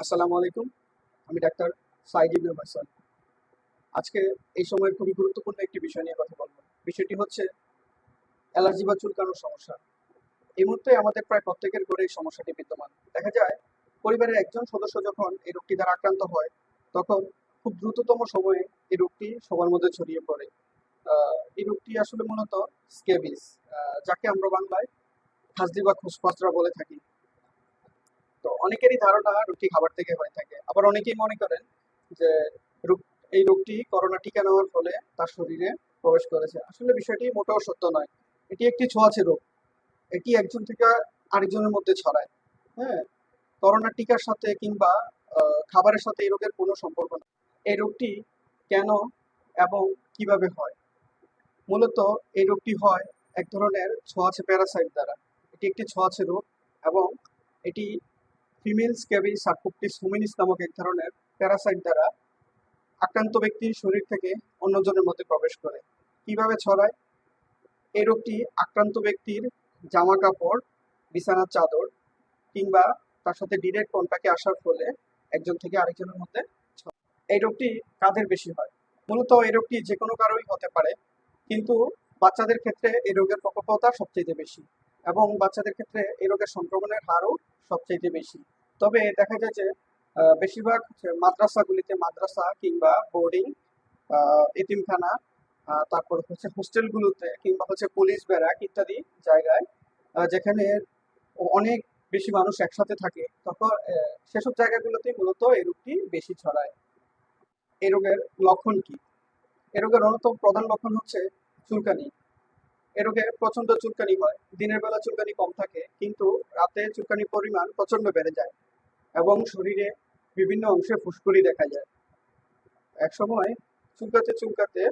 আসসালামু আলাইকুম। আমি ডাক্তার সাইজিব নবাসান আজকে এই সময়ের খুবই গুরুত্বপূর্ণ একটি বিষয় নিয়ে কথা বলব। বিষয়টি হচ্ছে অ্যালার্জি বা চুলকানোর সমস্যা। এই মুহূর্তে আমাদের প্রায় প্রত্যেকের ঘরে এই সমস্যাটি বিদ্যমান। দেখা যায়, পরিবারের একজন সদস্য যখন এই রোগটি দ্বারা আক্রান্ত হয়, তখন খুব দ্রুততম সময়ে এই রোগটি সবার মধ্যে ছড়িয়ে পড়ে। এই রোগটি আসলে মূলত স্কেবিস যাকে আমরা বাংলায় হাজলি বা খুসপাসরা বলে থাকি। তো অনেকেরই ধারণা রোগটি খাবার থেকে হয়ে থাকে। আবার অনেকেই মনে করেন যে এই রোগটি করোনা টিকা নেওয়ার ফলে তার শরীরে প্রবেশ করেছে। আসলে বিষয়টি মোটেও সত্য নয়। এটি একটি ছোঁয়াচে রোগ। এটি একজন থেকে আরেকজনের মধ্যে ছড়ায়। হ্যাঁ করোনা টিকার সাথে কিংবা খাবারের সাথে এই রোগের কোনো সম্পর্ক নেই। এই রোগটি কেন এবং কীভাবে হয়? মূলত এই রোগটি হয় এক ধরনের ছোঁয়াচে প্যারাসাইট দ্বারা। এটি একটি ছোঁয়াচে রোগ এবং এটি ফিমেল স্ক্যাবি সার্কোপটিস হুমিনিস নামক এক ধরনের প্যারাসাইট দ্বারা আক্রান্ত ব্যক্তির শরীর থেকে অন্যজনের মধ্যে প্রবেশ করে। কীভাবে ছড়ায়? এই রোগটি আক্রান্ত ব্যক্তির জামা কাপড় বিছানার চাদর কিংবা তার সাথে ডিরেক্ট কন্টাক্টে আসার ফলে একজন থেকে আরেকজনের মধ্যে। এই রোগটি কাদের বেশি হয়? মূলত এই রোগটি যে কোনো কারোই হতে পারে, কিন্তু বাচ্চাদের ক্ষেত্রে এই রোগের প্রকোপতা সবচেয়ে বেশি। এবং বাচ্চাদের ক্ষেত্রে এই রোগের সংক্রমণের হারও সবচেয়ে বেশি। তবে দেখা যায় যে বেশিরভাগ মাদ্রাসাগুলিতে মাদ্রাসা কিংবা বোর্ডিং এতিমখানা তারপর হচ্ছে হোস্টেলগুলোতে কিংবা হচ্ছে পুলিশ ব্যারাক ইত্যাদি জায়গায় যেখানে অনেক বেশি মানুষ একসাথে থাকে, তখন সেসব জায়গাগুলোতেই মূলত এই রোগটি বেশি ছড়ায়। এই রোগের লক্ষণ কি? এই রোগের অন্যতম প্রধান লক্ষণ হচ্ছে চুলকানি। এ রোগে প্রচণ্ড চুলকানি হয়। দিনের বেলা চুলকানি কম থাকে, কিন্তু রাতে চুলকানির পরিমাণ প্রচণ্ড বেড়ে যায় এবং শরীরে বিভিন্ন অংশে ফুসকুড়ি দেখা যায়। একসময় চুলকাতে চুলকাতে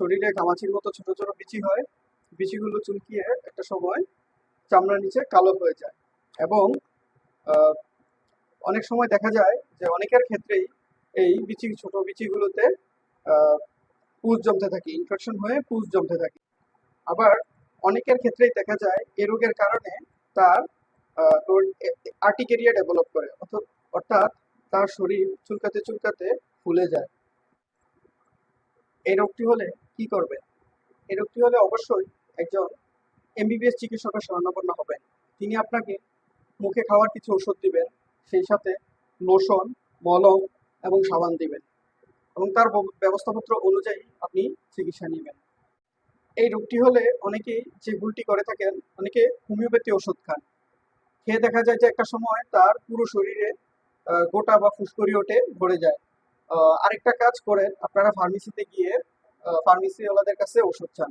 শরীরে ঘামাচির মতো ছোট ছোট বিচি হয়। বিচিগুলো চুলকিয়ে একটা সময় চামড়ার নিচে কালো হয়ে যায় এবং অনেক সময় দেখা যায় যে অনেকের ক্ষেত্রেই এই বিচি, ছোট বিচিগুলোতে পুজ জমতে থাকে ইনফেকশন হয়ে পুজ জমতে থাকে। আবার অনেকের ক্ষেত্রেই দেখা যায় এ রোগের কারণে তার আর্টিকেরিয়া ডেভেলপ করে অর্থাৎ তার শরীর চুলকাতে চুলকাতে ফুলে যায়। এই রোগটি হলে কি করবে? এই রোগটি হলে অবশ্যই একজন এমবিবিএস চিকিৎসকের শরণাপন্ন হবেন। তিনি আপনাকে মুখে খাওয়ার কিছু ওষুধ দিবেন, সেই সাথে লোশন মলম এবং সাবান দিবেন এবং তার ব্যবস্থাপত্র অনুযায়ী আপনি চিকিৎসা নেবেন। এই রোগটি হলে অনেকেই যে ভুলটি করে থাকেন, অনেকে হোমিওপ্যাথি ওষুধ খান। খেয়ে দেখা যায় যে একটা সময় তার পুরো শরীরে গোটা বা ফুসকুড়ি ওঠে, ভরে যায়। আরেকটা কাজ করেন, আপনারা ফার্মেসিতে গিয়ে ফার্মেসিওয়ালাদের কাছে ওষুধ চান।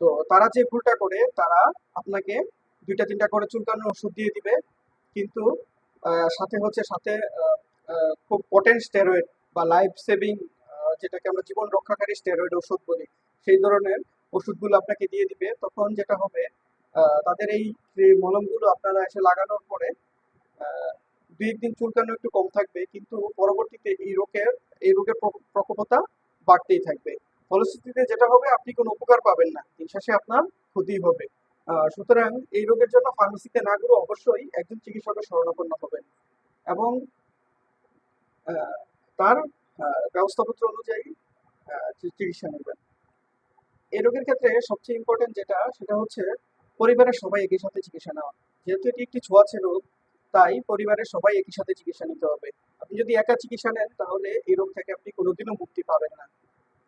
তো তারা যে ভুলটা করে, তারা আপনাকে দুইটা, তিনটা করে চুলকানোর ওষুধ দিয়ে দিবে। কিন্তু সাথে হচ্ছে সাথে খুব পটেন্ট স্টেরয়েড বা লাইফ সেভিং যেটাকে আমরা জীবন রক্ষাকারী স্টেরয়েড ওষুধ বলি, সেই ধরনের ওষুধগুলো আপনাকে দিয়ে দিবে, তখন যেটা হবে তাদের এই মলমগুলো আপনারা এসে লাগানোর পরে দুই একদিন চুলকানো একটু কম থাকবে, কিন্তু পরবর্তীতে এই রোগের এই রোগের প্রকো- প্রকোপতা বাড়তেই থাকবে। ফলশ্রুতিতে যেটা হবে, আপনি কোনো উপকার পাবেন না, দিন শেষে আপনার ক্ষতি হবে। সুতরাং এই রোগের জন্য ফার্মেসিতে না গেলে অবশ্যই একজন চিকিৎসকের শরণাপন্ন হবেন এবং তার ব্যবস্থাপত্র অনুযায়ী চিকিৎসা নেবেন। এই রোগের ক্ষেত্রে সবচেয়ে ইম্পর্টেন্ট যেটা, সেটা হচ্ছে পরিবারের সবাই একই সাথে চিকিৎসা নেওয়া। যেহেতু এটি একটি ছোঁয়াচে রোগ, তাই পরিবারের সবাই একই সাথে চিকিৎসা নিতে হবে। আপনি যদি একা চিকিৎসা নেন, তাহলে এই রোগ থেকে আপনি কোনোদিনও মুক্তি পাবেন না।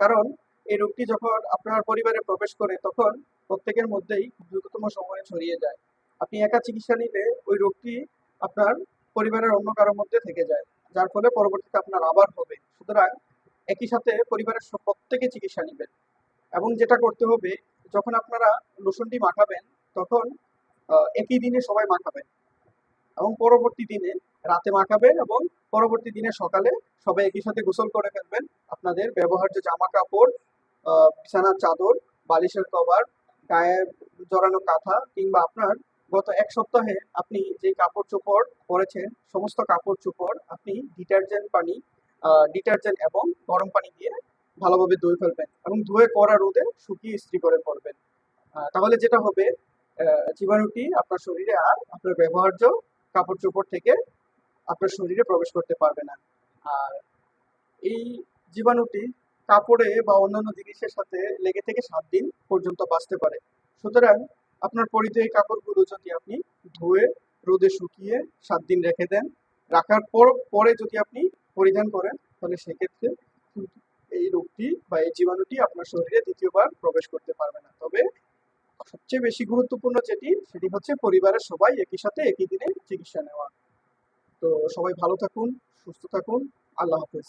কারণ এই রোগটি যখন আপনার পরিবারে প্রবেশ করে, তখন প্রত্যেকের মধ্যেই দ্রুততম সময়ে ছড়িয়ে যায়। আপনি একা চিকিৎসা নিলে ওই রোগটি আপনার পরিবারের অন্য কারোর মধ্যে থেকে যায়, যার ফলে পরবর্তীতে আপনার আবার হবে। সুতরাং একই সাথে পরিবারের প্রত্যেকে চিকিৎসা নেবেন। এবং যেটা করতে হবে, যখন আপনারা লোশনটি মাখাবেন, তখন একই দিনে সবাই মাখাবেন। এবং পরবর্তী দিনে রাতে মাখাবেন এবং পরবর্তী দিনে সকালে সবাই একই সাথে গোসল করে ফেলবেন। আপনাদের ব্যবহার্য জামা কাপড় বিছানার চাদর, বালিশের কভার, গায়ে জড়ানো কাঁথা কিংবা আপনার গত এক সপ্তাহে আপনি যে কাপড় চোপড় পরেছেন, সমস্ত কাপড় চোপড় আপনি ডিটারজেন্ট পানি ডিটারজেন্ট এবং গরম পানি দিয়ে ভালোভাবে ধুয়ে ফেলবেন এবং ধুয়ে করা রোদে শুকিয়ে ইস্ত্রি করে পরবেন তাহলে যেটা হবে জীবাণুটি আপনার শরীরে আর আপনার ব্যবহার্য কাপড় চোপড় থেকে আপনার শরীরে প্রবেশ করতে পারবে না। আর এই জীবাণুটি কাপড়ে বা অন্যান্য জিনিসের সাথে লেগে থেকে সাত দিন পর্যন্ত বাঁচতে পারে। সুতরাং আপনার পরিধেয় কাপড়গুলো যদি আপনি ধুয়ে, রোদে শুকিয়ে সাত দিন রেখে দেন, রাখার পর, পরে যদি আপনি পরিধান করেন, তাহলে সেক্ষেত্রে এই রোগটি বা এই জীবাণুটি আপনার শরীরে দ্বিতীয়বার প্রবেশ করতে পারবে না। তবে সবচেয়ে বেশি গুরুত্বপূর্ণ যেটি, সেটি হচ্ছে পরিবারের সবাই একই সাথে একই দিনে চিকিৎসা নেওয়া। তো সবাই ভালো থাকুন, সুস্থ থাকুন, আল্লাহ হাফেজ।